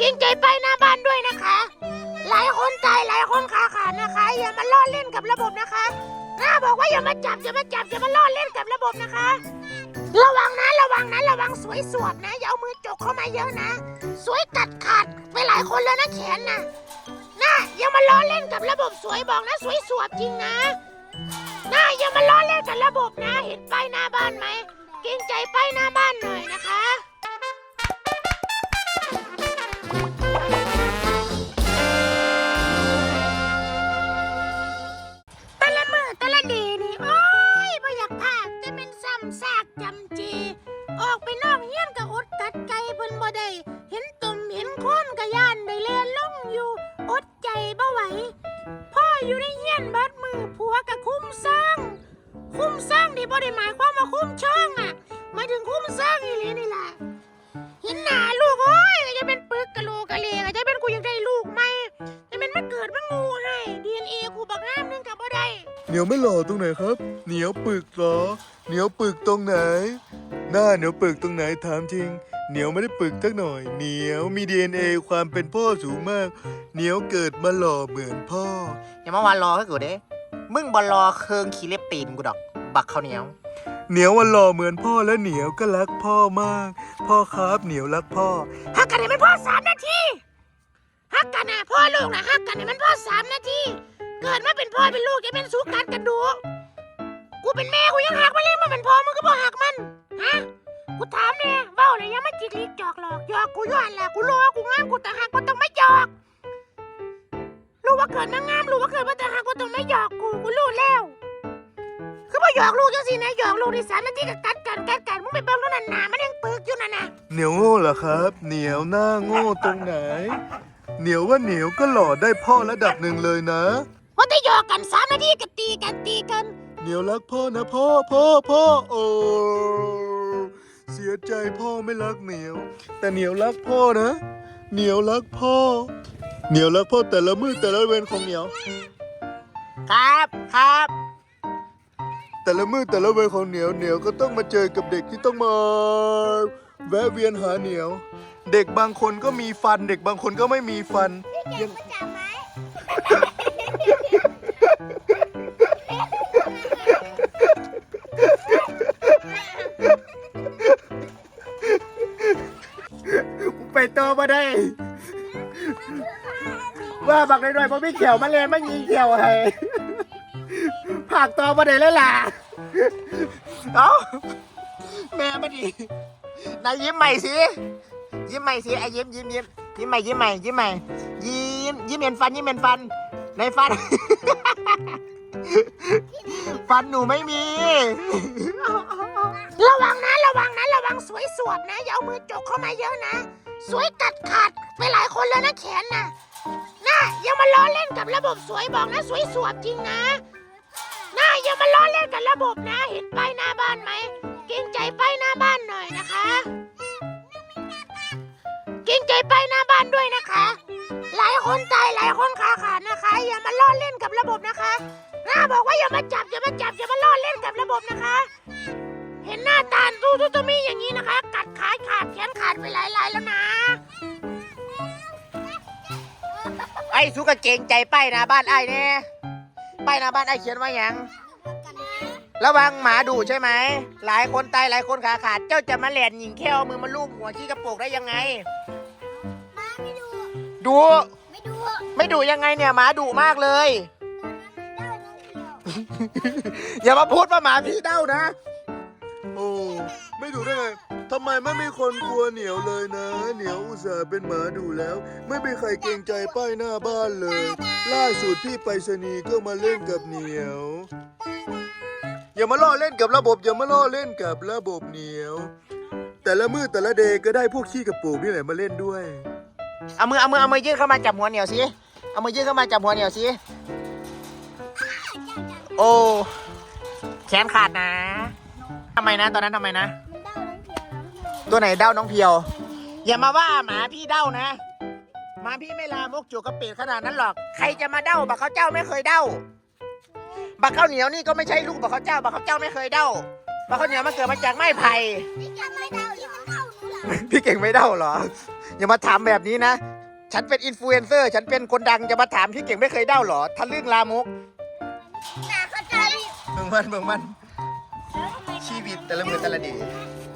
เกรงใจไปหน้าบ้านด้วยนะคะ หลายคนตายหลายคนขาขาดนะคะ อย่ามาล่อเล่นกับระบบนะคะน้าบอกว่าอย่ามาจับอย่ามาจับอย่ามาล่อเล่นกับระบบนะคะ ระวังนะระวังนะระวังสวยสวบนะอย่าเอามือจกเข้ามาเยอะนะ สวยกัดขาดไปหลายคนแล้วนะแขนนะน่าอย่ามาล้อเล่นกับระบบสวยบอกนะสวยสวบจริงนะน่าอย่ามาล้อเล่นกับระบบนะ เห็นป้ายหน้าบ้านไหมเกรงใจป้ายหน้าบ้านหน่อยนะคะ พ่ออยู่ในเฮียนเบิดมือผัวก็คุ้มสร้าง คุ้มสร้างที่บ่ได้หมายความว่าคุ้มช่องอะหมายถึงคุ้มสร้างอีหลีนี่แหละ เหนียวไม่หล่อตรงไหนครับ เหนียวปึกเหรอ เหนียวปึกตรงไหน หน้าเหนียวปึกตรงไหนถามจริง เหนียวไม่ได้ปึกสักหน่อย เหนียวมี DNA ความเป็นพ่อสูงมาก เหนียวเกิดมาหล่อเหมือนพ่อ อย่ามาวันรอให้กูเด้ มึงบอลรอเคืองขี้เล็บตีนกูดอก บักข้าวเหนียว เหนียววันหล่อเหมือนพ่อและเหนียวก็รักพ่อมาก พ่อครับเหนียวรักพ่อ ฮักกันให้มันพอสามนาทีฮักกันนะพ่อลูกนะฮักกันให้มันพอสามนาที เกิดมาเป็นพ่อเป็นลูกจะเป็นสู้กัดกันดู กูเป็นแม่กูยังหักมันเลยมาเป็นพ่อมึงก็บ่หักมันฮะกูถามเนี่ยเว้าเลยยังไม่จิกลิกจอกหรอกหยอกกูย้อนแหละกูรู้ว่ากูงามกูแต่หักกูต้องไม่หยอก รู้ว่าเกิดมางามรู้ว่าเกิดมาแต่หักกูต้องไม่หยอกกูกูรู้แล้วคือว่าหยอกลูกจังสินะหยอกลูกในสามนาทีก็กัดกันกัดกันมึงไปเบิ่งแล้วนั่นหนามันยังปึกอยู่นั่นน่ะเหนียวโง่เหรอครับ เหนียวหน้าโง่ตรงไหน เหนียวว่าเหนียวก็หล่อได้พ่อระดับหนึ่งเลยนะ ว่าแต่หยอกกันสามนาทีก็ตีกันตีกันเหนียวรักพ่อนะพ่อพ่อพ่อโอ้เสียใจพ่อไม่รักเหนียว แต่เหนียวรักพ่อนะ เหนียวรักพ่อ เหนียวรักพ่อแต่ละมือแต่ละเวรของเหนียว ครับครับ แต่ละมือแต่ละเวรของเหนียวเหนียวก็ต้องมาเจอกับเด็กที่ต้องมา แวะเวียนหาเหนียว เด็กบางคนก็มีฟัน เด็กบางคนก็ไม่มีฟันยัง ไปต่อมาได้ ว่าบักหน่อยๆพอไม่เขียวมาเลยไม่ยิงเขียวให้ผักตอมาได้เลยล่ะ เอ้าแม่มาดินายยิ้มใหม่สิ ยิ้มใหม่สิไอ้ยิ้มยิ้มยิ้มยิ้มใหม่ยิ้มใหม่ยิ้มใหม่ ยิ้มยิ้มเห็นฟันยิ้มเห็นฟัน ในฟัน ฟันหนูไม่มี ระวังนะ ระวังนะ ระวังสวยสวบนะ อย่าเอามือจกเข้ามาเยอะนะ สวยกัดขาดไปหลายคนแล้วนะแขนน่ะน่าย่ามาล้อเล่นกับระบบสวยบอกนะสวยสวบจริงนะน่าย่ามาล้อเล่นกับระบบนะ เห็นป้ายหน้าบ้านไหมเกรงใจป้ายหน้าบ้านหน่อยนะคะเกรงใจป้ายหน้าบ้านด้วยนะคะ หลายคนตายหลายคนขาขาดนะคะ อย่ามาล้อเล่นกับระบบนะคะน้าบอกว่าอย่ามาจับอย่ามาจับอย่ามาล้อเล่นกับระบบนะคะ เห็นหน้าตาตู้ตู้ตมีอย่างนี้นะคะ กัดขาขาดแขนขาดไปหลายลายแล้วนะ อ้สุกกะเกรงใจป้ายหน้าบ้านไอ้แน่ป้ายหน้าบ้านไอ้เขียนว่าหยัง ระวังหมาดุใช่ไหม หลายคนตายหลายคนขาขาด เจ้าจะมาแหลนหญิงแค่เอามือมาลูบหัวขี้กระโปรงได้ยังไง มาไม่ดู ดู ไม่ดูไม่ดุยังไงเนี่ยหมาดุมากเลยได้น้องเดียวอย่ามาพูดว่าหมาพี่เด้านะ โอ้ ไม่ดูได้ไง ทำไมไม่มีคนกลัวเหนียวเลยนะ เหนียวอุตส่าห์เป็นหมาดูแล้ว ไม่มีใครเกรงใจป้ายหน้าบ้านเลย ล่าสุดพี่ไปรษณีย์ก็มาเล่นกับเหนียว อย่ามาล่อเล่นกับระบบอย่ามาล่อเล่นกับระบบเหนียว แต่ละมือแต่ละเดย์ก็ได้พวกขี้กระปูกนี่แหละมาเล่นด้วย เอามือเอามือเอามือยื่นเข้ามาจับหัวเหนียวสิ เอามือยื่นเข้ามาจับหัวเหนียวสิ โอ้ แขนขาดนะ ทำไมนะ ตอนนั้นทำไมนะ ตัวไหนเด้าน้องเพียว อย่ามาว่าหมาพี่เด้านะหมาพี่ไม่ลามกจูกระเป็ดขนาดนั้นหรอก ใครจะมาเด้าบักเขาเจ้าไม่เคยเด้าบักข้าวเหนียวนี่ก็ไม่ใช่ลูกบักเขาเจ้าบักเขาเจ้าไม่เคยเด้าบักข้าวเหนียวมันเกิดมาจากไม้ไผ่นี่จะไม่เด้าเหรอพี่เก่งไม่เด้าเหรออย่ามาถามแบบนี้นะ ฉันเป็นอินฟลูเอนเซอร์ ฉันเป็นคนดังจะมาถามที่เก่งไม่เคยเด้าเหรอทะลึ่งลามกเขาจะรีบเมืองมันเมืองมันชีวิตแต่ละมือแต่ละดี